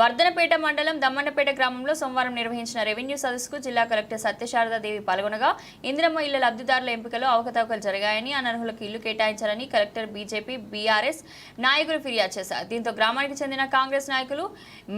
వర్ధనపేట మండలం దమ్మన్నపేట గ్రామంలో సోమవారం నిర్వహించిన రెవెన్యూ సదస్సుకు జిల్లా కలెక్టర్ సత్యశారదాదేవి పాల్గొనగా ఇందిరమ్మ ఇళ్ళ లబ్ధిదారుల ఎంపికలో అవకతవకలు జరిగాయని అనర్హులకు ఇల్లు కేటాయించారని కలెక్టర్ బీజేపీ బీఆర్ఎస్ నాయకులు ఫిర్యాదు చేశారు. దీంతో గ్రామానికి చెందిన కాంగ్రెస్ నాయకులు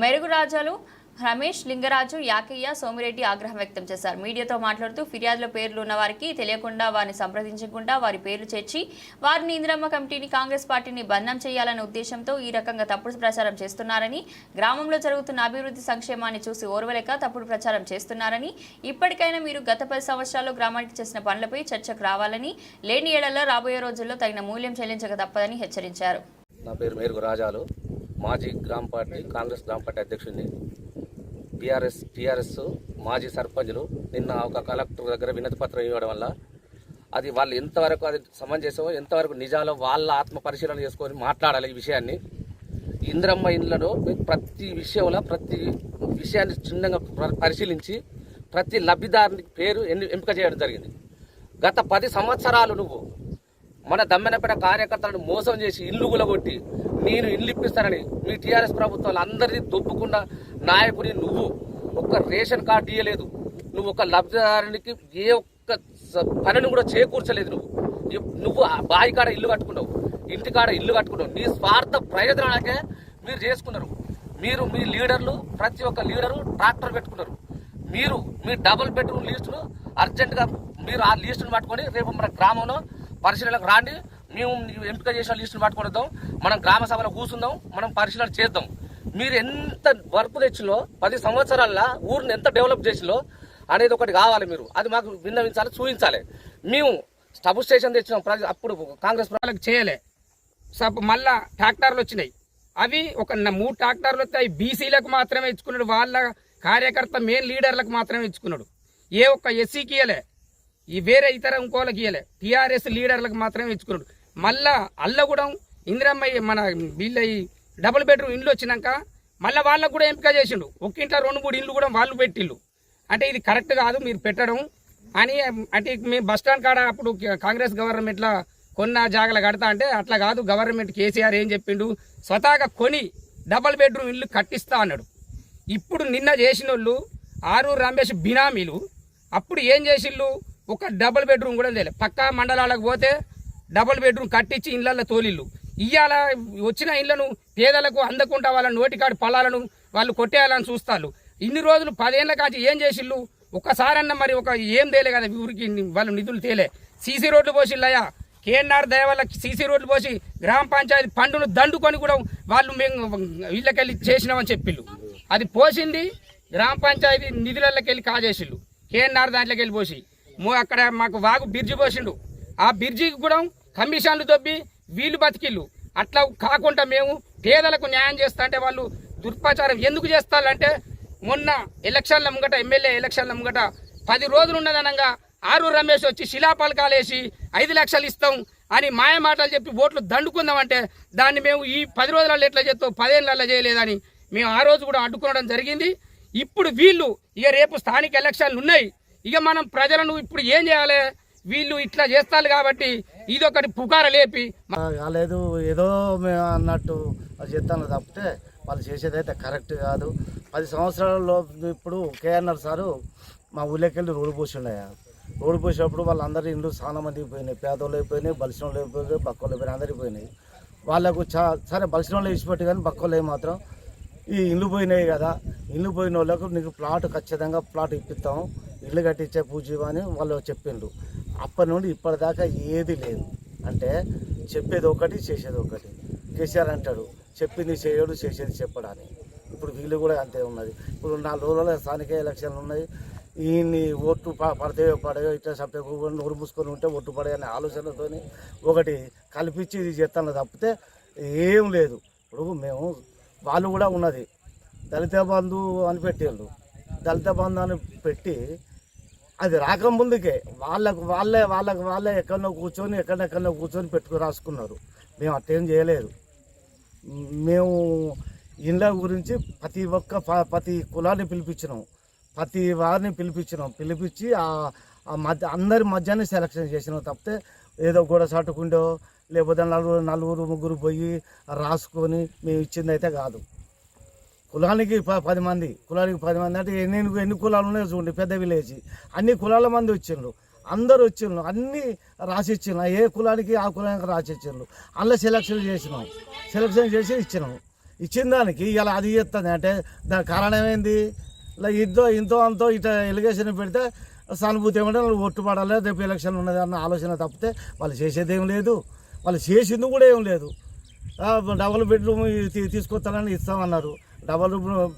మెరుగు రాజాలు రమేష్ లింగరాజు యాకయ్య సోమిరెడ్డి ఆగ్రహం వ్యక్తం చేశారు. మీడియాతో మాట్లాడుతూ ఫిర్యాదుల పేర్లు ఉన్న వారికి తెలియకుండా వారిని సంప్రదించకుండా వారి పేర్లు చేర్చి వారిని ఇందిరమ్మ కమిటీని కాంగ్రెస్ పార్టీని బంధం చేయాలనే ఉద్దేశంతో ఈ రకంగా తప్పుడు ప్రచారం చేస్తున్నారని గ్రామంలో జరుగుతున్న అభివృద్ధి సంక్షేమాన్ని చూసి ఓర్వలేక తప్పుడు ప్రచారం చేస్తున్నారని ఇప్పటికైనా మీరు గత పది సంవత్సరాల్లో గ్రామానికి చేసిన పనులపై చర్చకు రావాలని లేని ఏడల్లో రాబోయే రోజుల్లో తగిన మూల్యం చెల్లించక తప్పదని హెచ్చరించారు. నా పేరు మేరుగు రాజాలు. మాజీ గ్రామ పార్టీ కాంగ్రెస్ గ్రామ పార్టీ అధ్యక్షుడిని. బీఆర్ఎస్ టీఆర్ఎస్ మాజీ సర్పంచులు నిన్న ఒక కలెక్టర్ దగ్గర వినతి పత్రం ఇవ్వడం వల్ల అది వాళ్ళు ఎంతవరకు అది సమంజసమో ఎంతవరకు నిజాలో వాళ్ళ ఆత్మ పరిశీలన చేసుకొని మాట్లాడాలి ఈ విషయాన్ని. ఇంద్రమ్మ ఇండ్లలో ప్రతి విషయంలో ప్రతి విషయాన్ని చిన్నగా పరిశీలించి ప్రతి లబ్ధిదారుని పేరు ఎన్ని- ఎంపిక చేయడం జరిగింది. గత పది సంవత్సరాలు నువ్వు మన దమ్మెనపేట కార్యకర్తలను మోసం చేసి ఇల్లు గులగొట్టి నేను ఇల్లు ఇప్పిస్తానని మీ టీఆర్ఎస్ ప్రభుత్వాలు అందరినీ దొబ్బుకున్న నాయకుని నువ్వు ఒక్క రేషన్ కార్డు ఇయ్యలేదు. నువ్వు ఒక లబ్ధిదారునికి ఏ ఒక్క పనిని కూడా చేకూర్చలేదు నువ్వు. నువ్వు ఆ బావి కాడ ఇల్లు కట్టుకున్నావు ఇంటి కాడ ఇల్లు కట్టుకున్నావు. నీ స్వార్థ ప్రయోజనాలకే మీరు చేసుకున్నారు. మీరు మీ లీడర్లు ప్రతి ఒక్క లీడరు ట్రాక్టర్ పెట్టుకున్నారు. మీరు మీ డబుల్ బెడ్రూమ్ లీస్టును అర్జెంటుగా మీరు ఆ లీస్టును పట్టుకొని రేపు మన గ్రామంలో పరిశీలనకు రాండి. మేము ఎంపిక చేసిన లిస్టును పట్టుకొని మనం గ్రామ సభలో కూర్చుందాం మనం పరిశీలన చేద్దాం. మీరు ఎంత వర్క్ తెచ్చిలో పది సంవత్సరాల్లో ఊరిని ఎంత డెవలప్ చేసిలో అనేది ఒకటి కావాలి మీరు. అది మాకు విన్నవించాలి చూపించాలి. మేము సబ్ స్టేషన్ తెచ్చినాం ప్రజలు అప్పుడు కాంగ్రెస్ ప్రజలకు వాళ్ళకి చేయలే. సబ్ మళ్ళా ట్రాక్టర్లు వచ్చినాయి. అవి ఒక మూడు ట్రాక్టర్లు వస్తాయి. బీసీలకు మాత్రమే ఇచ్చుకున్నాడు. వాళ్ళ కార్యకర్త మెయిన్ లీడర్లకు మాత్రమే ఇచ్చుకున్నాడు. ఏ ఒక్క ఎస్సీకి ఇయ్యలే. ఈ వేరే ఇతర ఇంకోళ్ళకి ఇయ్యలే. టీఆర్ఎస్ లీడర్లకు మాత్రమే ఇచ్చుకున్నాడు. మళ్ళా అల్లగూడెం ఇందిరమ్మ మన వీళ్ళ డబుల్ బెడ్రూమ్ ఇండ్లు వచ్చినాక మళ్ళీ వాళ్ళకు కూడా ఎంపిక చేసిండు. ఒక ఇంట్లో రెండు మూడు ఇండ్లు కూడా వాళ్ళు పెట్టిళ్ళు. అంటే ఇది కరెక్ట్ కాదు మీరు పెట్టడం అని అంటే మేము బస్ స్టాండ్ కాడ అప్పుడు కాంగ్రెస్ గవర్నమెంట్లో కొన్న జాగలు కడతా అంటే అట్లా కాదు. గవర్నమెంట్ కేసీఆర్ ఏం చెప్పిండు? స్వతహాగా కొని డబల్ బెడ్రూమ్ ఇల్లు కట్టిస్తా అన్నాడు. ఇప్పుడు నిన్న చేసిన వాళ్ళు ఆరు రమేష్ బినామీలు. అప్పుడు ఏం చేసిళ్ళు? ఒక డబుల్ బెడ్రూమ్ కూడా తెలియదు పక్కా మండలాలకు పోతే డబుల్ బెడ్రూమ్ కట్టించి ఇళ్ళల్లో తోలిళ్ళు. ఇవాళ వచ్చిన ఇళ్ళను పేదలకు అందకుండా వాళ్ళ నోటికాడి పొలాలను వాళ్ళు కొట్టేయాలని చూస్తారు ఇన్ని రోజులు పదేళ్ళ కాచి ఏం చేసిళ్ళు? ఒక్కసారన్న మరి ఒక ఏం తేలే కదా ఊరికి వాళ్ళు నిధులు తేలే. సీసీ రోడ్లు పోసిల్లయ్యా కేఎన్ఆర్ దయ వల్ల సీసీ రోడ్లు పోసి గ్రామ పంచాయతీ పండును దండుకొని కూడా వాళ్ళు మేము వీళ్ళకెళ్ళి చేసినామని చెప్పిళ్ళు. అది పోసింది గ్రామ పంచాయతీ నిధులకెళ్ళి కాజేసిళ్ళు. కేఎన్ఆర్ దాంట్లోకి వెళ్ళి పోసి. మో- అక్కడ మాకు వాగు బిర్జి పోసిండు. ఆ బిర్జీకి కూడా కమిషన్లు దొబ్బి వీళ్ళు బతికిళ్ళు. అట్లా కాకుండా మేము పేదలకు న్యాయం చేస్తా అంటే వాళ్ళు దుర్పచారం ఎందుకు చేస్తారంటే మొన్న ఎలక్షన్ల ముంగట ఎమ్మెల్యే ఎలక్షన్ల ముంగట పది రోజులు ఉన్నదనంగా ఆరు రమేష్ వచ్చి శిలాపలకాలేసి ఐదు లక్షలు ఇస్తాం అని మాయ మాటలు చెప్పి ఓట్లు దండుకుందామంటే దాన్ని మేము ఈ పది రోజులలో ఎట్లా చేస్తాం పదేళ్ళల్లో చేయలేదని మేము ఆ రోజు కూడా అడ్డుకోవడం జరిగింది. ఇప్పుడు వీళ్ళు ఇక రేపు స్థానిక ఎలక్షన్లు ఉన్నాయి. ఇక మనం ప్రజలను ఇప్పుడు ఏం చేయాలి? వీళ్ళు ఇట్లా చేస్తారు కాబట్టి ఇదొకటి పుకార లేపి కాలేదు ఏదో మేము అన్నట్టు చెప్తాను తప్పితే వాళ్ళు చేసేదైతే కరెక్ట్ కాదు. పది సంవత్సరాలలో ఇప్పుడు కేఎన్ఆర్ సారు మా ఊళ్ళోకి రోడ్డు పోసిండయా రోడ్డు పోసినప్పుడు వాళ్ళందరి ఇండ్లు చాలా మందికి పోయినాయి పేదోళ్ళు అయిపోయినాయి బలిసిన వాళ్ళు అయిపోయినాయి బక్కోళ్ళు అయిపోయినాయి అందరికి పోయినాయి. వాళ్ళకు చా సరే బలిసిన వాళ్ళు ఇచ్చిపెట్టి కానీ బక్కోళ్ళు మాత్రం ఈ ఇల్లు పోయినాయి కదా ఇల్లు పోయిన వాళ్ళకు నీకు ప్లాట్ ఖచ్చితంగా ప్లాట్ ఇప్పిస్తాము ఇల్లు కట్టించే పూజ అని వాళ్ళు చెప్పిండ్రు. అప్పటి నుండి ఇప్పటిదాకా ఏది లేదు. అంటే చెప్పేది ఒకటి చేసేది ఒకటి. కేసీఆర్ అంటాడు చెప్పింది చేయడు చేసేది చెప్పడానికి. ఇప్పుడు వీళ్ళు కూడా అంతే ఉన్నది. ఇప్పుడు నాలుగు రోజుల స్థానిక ఎలక్షన్లు ఉన్నాయి. ఈయన్ని ఓట్లు ప- పడతాయో పడయో ఇట్లా సభ్య నోరు మూసుకొని ఉంటే ఓట్లు పడయనే ఆలోచనతో ఒకటి కల్పించి ఇది చేస్తాను. తప్పితే ఏం లేదు. ఇప్పుడు మేము వాళ్ళు కూడా ఉన్నది. దళిత బంధు అని పెట్టేళ్ళు. దళిత బంధు అని పెట్టి అది రాకముందుకే వాళ్ళకు వాళ్ళే వాళ్ళకు వాళ్ళే ఎక్కడో కూర్చొని ఎక్కడెక్కడో కూర్చొని పెట్టుకు రాసుకున్నారు. మేము అట్టేం చేయలేదు. మేము ఇండ్ల గురించి ప్రతి ఒక్క ప- ప్రతి కులాన్ని పిలిపించినాం. ప్రతి వారిని పిలిపించినాం. పిలిపించి ఆ మధ్య అందరి మధ్యాహ్నం సెలక్షన్ చేసినాం తప్పితే ఏదో గోడ చాటుకుండో లేకపోతే నలుగురు నలుగురు ముగ్గురు పోయి రాసుకొని మేము ఇచ్చింది అయితే కాదు. కులానికి పది మంది కులానికి పది మంది అంటే ఎన్ని ఎన్ని కులాలు ఉన్నాయో చూడండి పెద్ద విలేజ్. అన్ని కులాల మంది వచ్చిండ్రు. అందరు వచ్చిండ్రు. అన్ని రాసి ఇచ్చిండ్రు ఏ కులానికి ఆ కులానికి రాసి ఇచ్చిండ్రు అందులో సెలక్షన్ చేసినాం. సెలక్షన్ చేసి ఇచ్చినాం. ఇచ్చిన దానికి ఇలా అది చేస్తుంది. అంటే దాని కారణం ఏంది? ఇలా ఇంతో ఇంతో అంతో ఇట ఎలిగేషన్ పెడితే సానుభూతి ఏమంటే వాళ్ళు ఓట్టు పడాలి రేపు ఎలక్షన్ ఉన్నది అన్న ఆలోచన తప్పితే వాళ్ళు చేసేది ఏం లేదు. వాళ్ళు చేసింది కూడా ఏం లేదు. డబుల్ బెడ్రూమ్ తీసుకొస్తానని ఇస్తామన్నారు. డబుల్